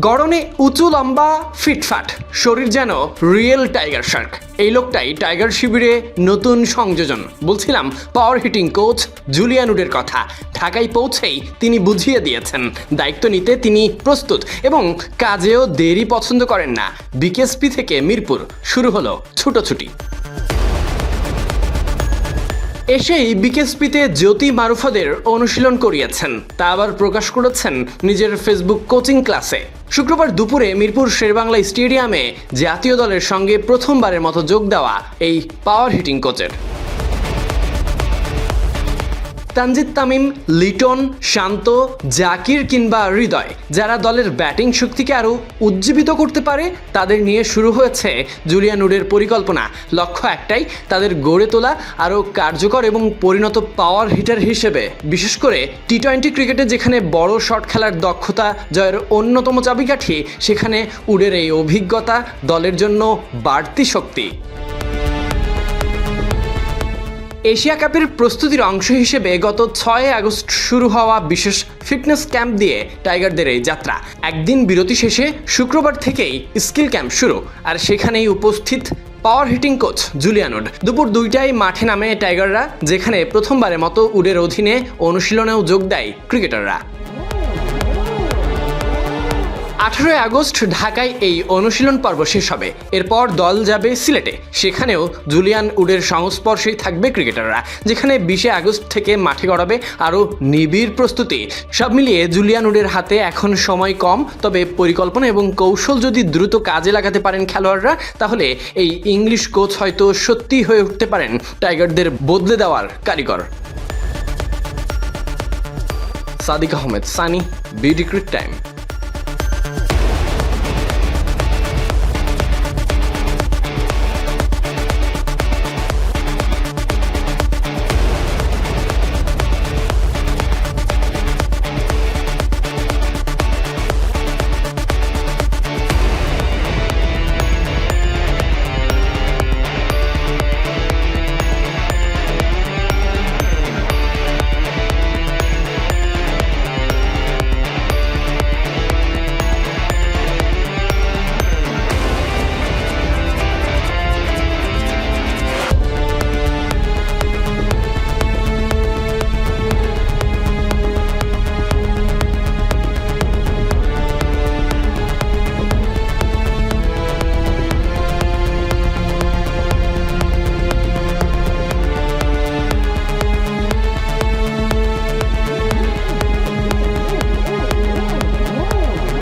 গড়নে উঁচু, লম্বা, ফিটফাট, শরীর যেন রিয়েল টাইগার শার্ক এই লোকটাই টাইগার শিবিরে নতুন সংযোজন। বলছিলাম পাওয়ার হিটিং কোচ জুলিয়ান উডের কথা। ঢাকায় পৌঁছেই তিনি বুঝিয়ে দিয়েছেন। দায়িত্ব নিতে তিনি প্রস্তুত এবং কাজেও দেরি পছন্দ করেন না। বিকেএসপি থেকে মিরপুর। শুরু হলো ছুটোছুটি। এসেই বিকেএসপিতে জ্যোতি মারুফাদের অনুশীলন করিয়েছেন। তা আবার প্রকাশ করেছেন নিজের ফেসবুক কোচিং ক্লাসে। শুক্রবার দুপুরে মিরপুর শেরবাংলা স্টেডিয়ামে জাতীয় দলের সঙ্গে প্রথমবারের মতো যোগ দেওয়া এই পাওয়ার হিটিং কোচের। তানজিদ তামিম, লিটন, শান্ত, জাকির কিংবা হৃদয়, যারা দলের ব্যাটিং শক্তিকে আরও উজ্জীবিত করতে পারে, তাদের নিয়ে শুরু হয়েছে জুলিয়ান উডের পরিকল্পনা। লক্ষ্য একটাই, তাদের গড়ে তোলা আরও কার্যকর এবং পরিণত পাওয়ার হিটার হিসেবে। বিশেষ করে টি টোয়েন্টি ক্রিকেটে যেখানে বড় শট খেলার দক্ষতা জয়ের অন্যতম চাবিকাঠি, সেখানে উডের এই অভিজ্ঞতা দলের জন্য বাড়তি শক্তি। এশিয়া কাপের প্রস্তুতির অংশ হিসেবে গত ছয় আগস্ট শুরু হওয়া বিশেষ ফিটনেস ক্যাম্প দিয়ে টাইগারদের এই যাত্রা। একদিন বিরতি শেষে শুক্রবার থেকেই স্কিল ক্যাম্প শুরু, আর সেখানেই উপস্থিত power hitting coach Julian Wood দুপুর দুইটায় মাঠে নামে টাইগাররা, যেখানে প্রথমবারের মতো উডের অধীনে অনুশীলনেও যোগ দেয় ক্রিকেটাররা। আঠারোই আগস্ট ঢাকায় এই অনুশীলন পর্ব শেষ হবে। এরপর দল যাবে সিলেটে। সেখানেও জুলিয়ান উডের সংস্পর্শেই থাকবে ক্রিকেটাররা, যেখানে বিশে আগস্ট থেকে মাঠে গড়াবে আরও নিবিড় প্রস্তুতি। সব মিলিয়ে জুলিয়ান উডের হাতে এখন সময় কম, তবে পরিকল্পনা এবং কৌশল যদি দ্রুত কাজে লাগাতে পারেন খেলোয়াড়রা, তাহলে এই ইংলিশ কোচ হয়তো সত্যি হয়ে উঠতে পারেন টাইগারদের বদলে দেওয়ার কারিগর। Sadiq Ahmed, Sunny, BD cric time.